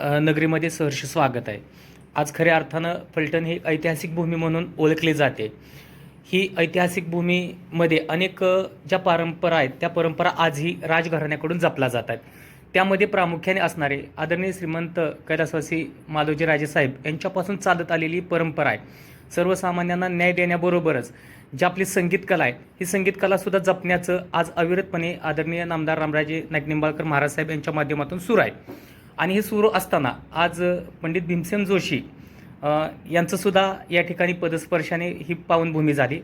नगरीमध्ये सहर्ष स्वागत आहे. आज खऱ्या अर्थानं फलटण ही ऐतिहासिक भूमी म्हणून ओळखली जाते. ही ऐतिहासिक भूमीमध्ये अनेक ज्या परंपरा आहेत त्या परंपरा आजही राजघराण्याकडून जपल्या जातात त्यामध्ये प्रामुख्याने असणारे आदरणीय श्रीमंत कैलासवासी मालोजी राजेसाहेब यांच्यापासून चालत आलेली परंपरा आहे. सर्वसामान्यांना न्याय देण्याबरोबरच जी आपली संगीत कला आहे ही संगीत कलासुद्धा जपण्याचं आज अविरतपणे आदरणीय नामदार रामराजे नाईक निंबाळकर महाराज साहेब यांच्या माध्यमातून सुरू आहे. आणि हे सुरू असताना आज पंडित भीमसेन जोशी यांचंसुद्धा या ठिकाणी पदस्पर्शाने ही पावनभूमी झाली.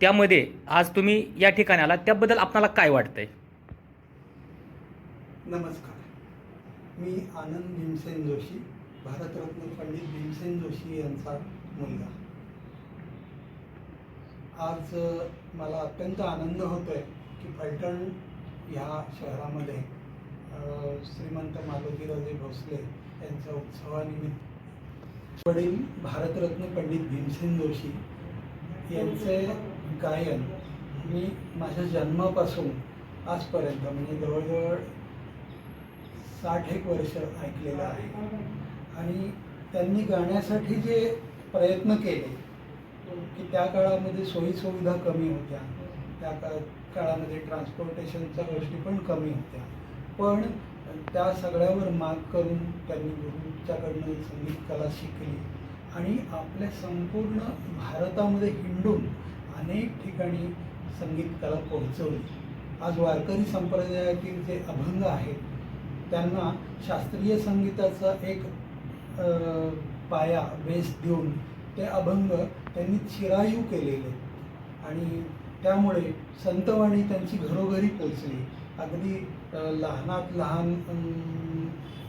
त्यामध्ये आज तुम्ही या ठिकाणी आला त्याबद्दल आपणाला काय वाटतंय? नमस्कार. मी आनंद भीमसेन जोशी भारतरत्न पंडित भीमसेन जोशी यांचा मुलगा. आज मला अत्यंत आनंद होतोय की फलटण ह्या शहरामध्ये श्रीमंत मालोजीराजे भोसले यांच्या उत्सवानिमित्त वडील भारतरत्न पंडित भीमसेन जोशी यांचे गायन मी माझ्या जन्मापासून आजपर्यंत म्हणजे जवळजवळ साठ एक वर्ष ऐकलेलं आहे. आणि त्यांनी गाण्यासाठी जे प्रयत्न केले की त्या काळामध्ये सोयीसुविधा कमी होत्या त्या काळ काळामध्ये ट्रान्सपोर्टेशनच्या गोष्टी पण कमी होत्या. पण त्या सगळ्यावर मात करून त्यांनी गुरुच्याकडनं संगीत कला शिकली. आणि आपल्या संपूर्ण भारतामध्ये हिंडून अनेक ठिकाणी संगीत कला पोहोचवली. आज वारकरी संप्रदायातील जे अभंग आहेत त्यांना शास्त्रीय संगीताचा एक पाया बेस देऊन ते अभंग त्यांनी चिरायू केलेले. आणि त्यामुळे संतवाणी त्यांची घरोघरी पोचली अगदी लहानात लहान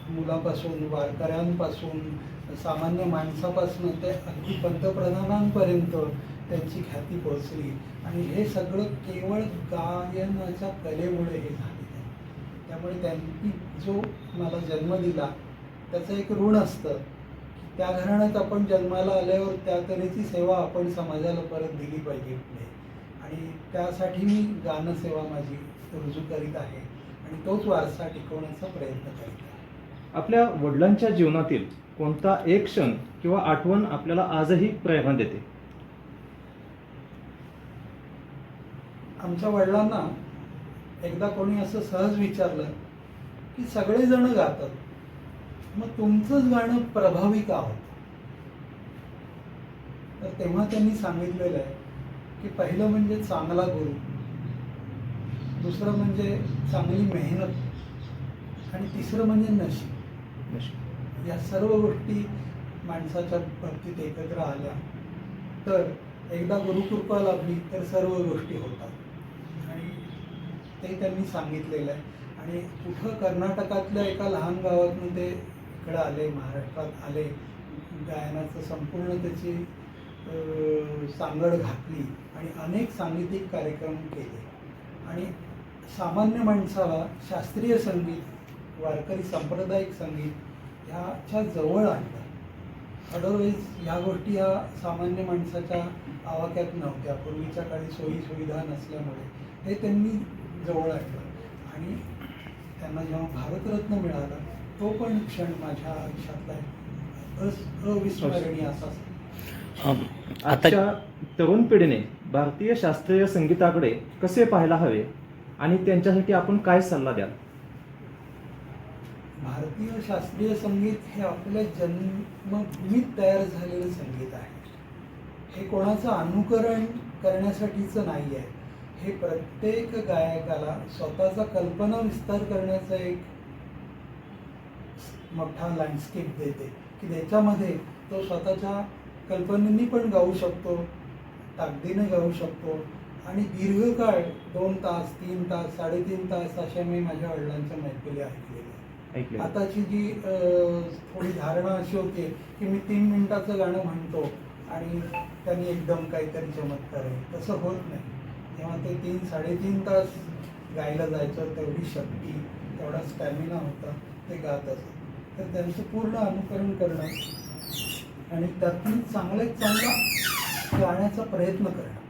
मुलापासून वारकऱ्यांपासून सामान्य माणसापासून ते अगदी पंतप्रधानांपर्यंत त्यांची ख्याती पोहोचली. आणि हे सगळं केवळ गायनाच्या कलेमुळे हे झालेलं आहे. त्यामुळे त्यांनी जो मला जन्म दिला त्याचं एक ऋण असतं त्या घराण्यात आपण जन्माला आल्यावर त्या तऱ्हेची सेवा आपण समाजाला परत दिली पाहिजे पुढे. आणि त्यासाठी मी गानसेवा माझी रुजू करीत आहे. आणि तोच वारसा टिकवण्याचा प्रयत्न आहे. आपल्या वडिलांच्या जीवनातील कोणता एक क्षण किंवा आठवण आपल्याला आजही प्रेरणा देते? आमच्या वडिलांना एकदा कोणी असं सहज विचारलं की सगळेजण गातात मग तुमचंच गाणं प्रभावी का होतं तर तेव्हा त्यांनी सांगितलेलं आहे की पहिलं म्हणजे चांगला गुरु. दुसरं म्हणजे चांगली मेहनत. आणि तिसरं म्हणजे नशीब. या सर्व गोष्टी माणसाच्या बाबतीत एकत्र आल्या तर एकदा गुरुकृपा लाभली तर सर्व गोष्टी होतात. आणि ते त्यांनी सांगितलेलं आहे. आणि कुठं कर्नाटकातल्या एका लहान गावातनं ते इकडं आले महाराष्ट्रात आले गायनाचं संपूर्ण त्याची सांगड घातली आणि अनेक सांगीतिक कार्यक्रम केले. आणि सामान्य माणसाला शास्त्रीय संगीत वारकरी सांप्रदायिक संगीत ह्याच्या जवळ आणलं अदरवाईज ह्या गोष्टी ह्या सामान्य माणसाच्या आवाक्यात नव्हत्या. पूर्वीच्या काळी सोयी सुविधा नसल्यामुळे हे त्यांनी जवळ आणलं. आणि त्यांना जेव्हा भारतरत्न मिळाला तो पण क्षण माझ्या आयुष्यातला अविस्मरणीय असा अम, आता आजच्या तरुण पिढीने भारतीय शास्त्रीय संगीताकडे कसे पाहायला हवे? आणि त्यांच्यासाठी आपण काय सल्ला द्याल? भारतीय शास्त्रीय संगीत हे आपल्या जन्मभूमीत तयार झालेलं संगीत आहे. हे कोणाचं अनुकरण करण्यासाठीचं नाही आहे. हे प्रत्येक गायकाला स्वतःचा कल्पना विस्तार करण्याचा एक मोठा लँडस्केप देते. की त्याच्यामध्ये तो स्वतःच्या कल्पनेनी पण गाऊ शकतो ताकदीने गाऊ शकतो आणि दीर्घकाळ दोन तास तीन तास साडेतीन तास अशा मी माझ्या वडिलांच्या मैफिली ऐकलेल्या आताची जी थोडी धारणा अशी होती की मी तीन मिनिटाचं गाणं म्हणतो आणि त्यांनी एकदम काहीतरी चमत्कार आहे. तसं होत नाही. तेव्हा ते तीन साडेतीन तास गायला जायचं तेवढी शक्ती तेवढा स्टॅमिना होता ते गात असत. तर त्यांचं पूर्ण अनुकरण करणं आणि त्यातून चांगल्यात चांगला गाण्याचा प्रयत्न करणं.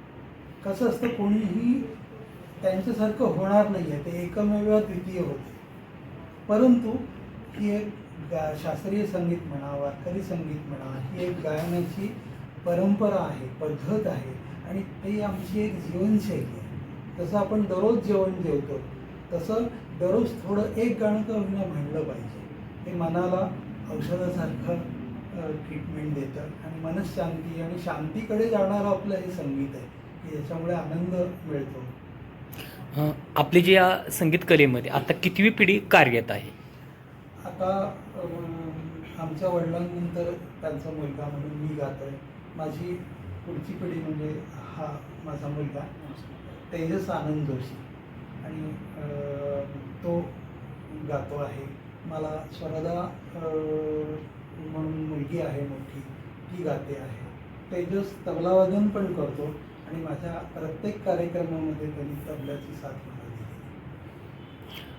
कसं असतं कोणीही त्यांच्यासारखं होणार नाही आहे ते एकमेव द्वितीय होते. परंतु ही एक गा शास्त्रीय संगीत म्हणा वारकरी संगीत म्हणा ही एक गायनाची परंपरा आहे पद्धत आहे आणि ती आमची एक जीवनशैली आहे. जसं आपण दररोज जेवण जेवतो तसं दररोज थोडं एक गाणं का होईना म्हणलं पाहिजे. हे मनाला औषधासारखं ट्रीटमेंट देतं आणि मनशांती आणि शांतीकडे जाणारं आपलं हे संगीत आहे. की ज्याच्यामुळे आनंद मिळतो. अ, आपली जी या संगीत कलेमध्ये आता कितवी पिढी कार्यरत आहे? आता अं, आमच्या वडिलांनंतर त्यांचा मुलगा म्हणून मी गातोय माझी पुढची पिढी म्हणजे हा माझा मुलगा. तेजस आनंद जोशी. आणि अं, तो गातो आहे. मला स्वरदा अं, म्हणून मुलगी आहे मोठी ती गाते आहे. तेजस तबलावादन पण करतो. आणि माझ्या प्रत्येक कार्यक्रमामध्ये त्यांनी तबल्याची साथ मला दिली.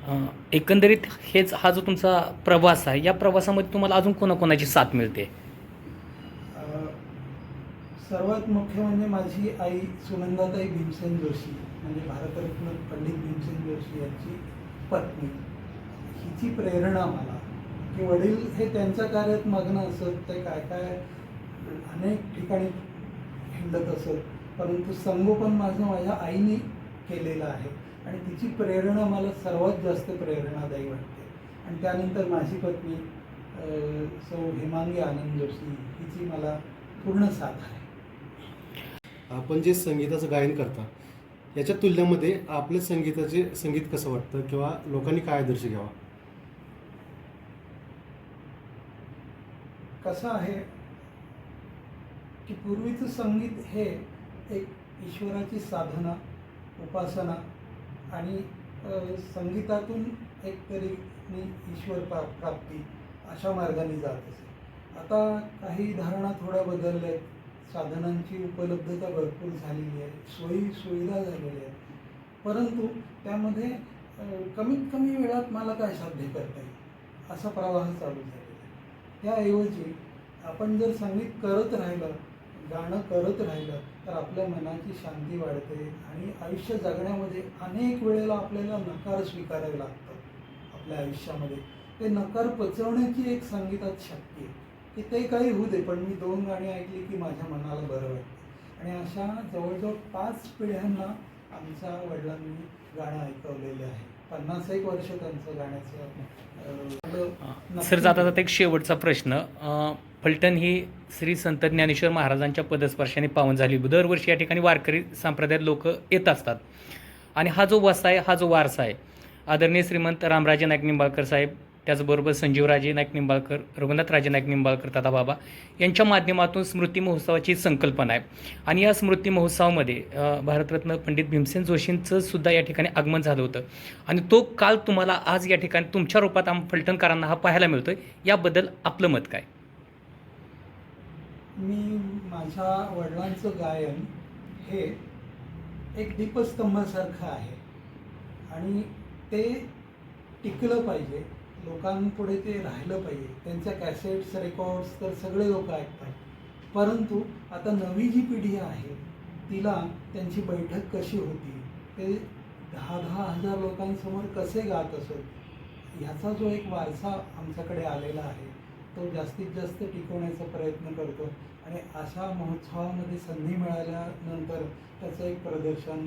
अ, एकंदरीत हेच हा जो तुमचा प्रवास आहे या प्रवासामध्ये तुम्हाला अजून कोणाकोणाची साथ मिळते? सर्वात मुख्य म्हणजे माझी आई सुनंदाताई भीमसेन जोशी म्हणजे भारतरत्न पंडित भीमसेन जोशी यांची पत्नी. हिची प्रेरणा मला की वडील हे त्यांच्या कार्यात मग्न असत ते काय काय अनेक ठिकाणी हिंडत असत. परंतु संगोपन माझं माझ्या आईने केलेलं आहे. आणि तिची प्रेरणा मला सर्वात जास्त प्रेरणादायी वाटते. आणि त्यानंतर माझी पत्नी सौ हेमांगी आनंद जोशी हिची मला पूर्ण साथ आहे. आपण जे संगीताचं गायन करता याच्या तुलनेमध्ये आपल्या संगीताचे संगीत कसं वाटतं किंवा लोकांनी काय आदर्श घ्यावा? कसं आहे की पूर्वीचं संगीत हे एक ईश्वराची साधना उपासना आणि संगीतातून एक तरी मी ईश्वर प्रा प्राप्ती अशा मार्गाने जात असे. आता काही धारणा थोड्या बदलल्या आहेत साधनांची उपलब्धता भरपूर झालेली आहे. सोयी सुविधा झालेल्या आहेत. परंतु त्यामध्ये कमीत कमी वेळात मला काय साध्य करता येईल? असा प्रवाह चालू झालेला आहे. त्याऐवजी आपण जर संगीत करत राहिलं गाणं करत राहिलं तर आपल्या मनाची शांती वाढते आणि आयुष्य जगण्यामध्ये अनेक वेळेला आपल्याला नकार स्वीकारावे लागतात आपल्या आयुष्यामध्ये. ते नकार पचवण्याची एक संगीतात शक्ती आहे की ते काही होऊ दे पण मी दोन गाणी ऐकली की माझ्या मनाला बरं वाटतं. आणि अशा जवळजवळ पाच पिढ्यांना आमच्या वडिलांनी गाणं ऐकवलेले आहे. पन्नास एक वर्ष त्यांचं गाण्याचं सर जाता जाता एक शेवटचा प्रश्न. फलटण ही श्री संत ज्ञानेश्वर महाराजांच्या पदस्पर्शाने पावन झाली. दरवर्षी या ठिकाणी वारकरी संप्रदायात लोक येत असतात. आणि हा जो वसा आहे हा जो वारसा आहे आदरणीय श्रीमंत रामराजे नाईक निंबाळकर साहेब त्याचबरोबर संजीवराजे नाईक निंबाळकर रघुनाथराजे नाईक निंबाळकर दादाबाबा यांच्या माध्यमातून स्मृती महोत्सवाची संकल्पना आहे. आणि या स्मृती महोत्सवामध्ये भारतरत्न पंडित भीमसेन जोशींचं सुद्धा या ठिकाणी आगमन झालं होतं. आणि तो काल तुम्हाला आज या ठिकाणी तुमच्या रूपात आम फलटणकरांना हा पाहायला मिळतोय. याबद्दल आपलं मत काय? मी माझ्या वडिलांचं गायन हे एक दीपस्तंभासारखं आहे. आणि ते टिकलं पाहिजे लोकांपुढे ते राहिलं पाहिजे. त्यांच्या कॅसेट्स रेकॉर्ड्स तर सगळे लोक ऐकतात. परंतु आता नवी जी पिढी आहे तिला त्यांची बैठक कशी होती ते दहा दहा हजार लोकांसमोर कसे गात असत ह्याचा जो एक वारसा आमच्याकडे आलेला आहे तो जास्तीत जास्त टिकवण्याचा प्रयत्न करतो. आणि अशा महोत्सवामध्ये संधी मिळाल्यानंतर त्याचं एक प्रदर्शन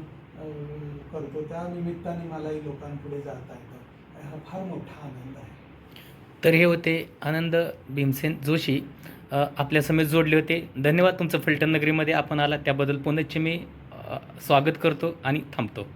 करतो. त्या निमित्ताने मलाही लोकांपुढे जाता येतं. आणि हा फार मोठा आनंद आहे. तर हे होते आनंद भीमसेन जोशी. आपल्यासमोर जोडले होते. धन्यवाद तुमचं फलटण नगरीमध्ये आपण आला त्याबद्दल पुनश्च मी स्वागत करतो आणि थांबतो.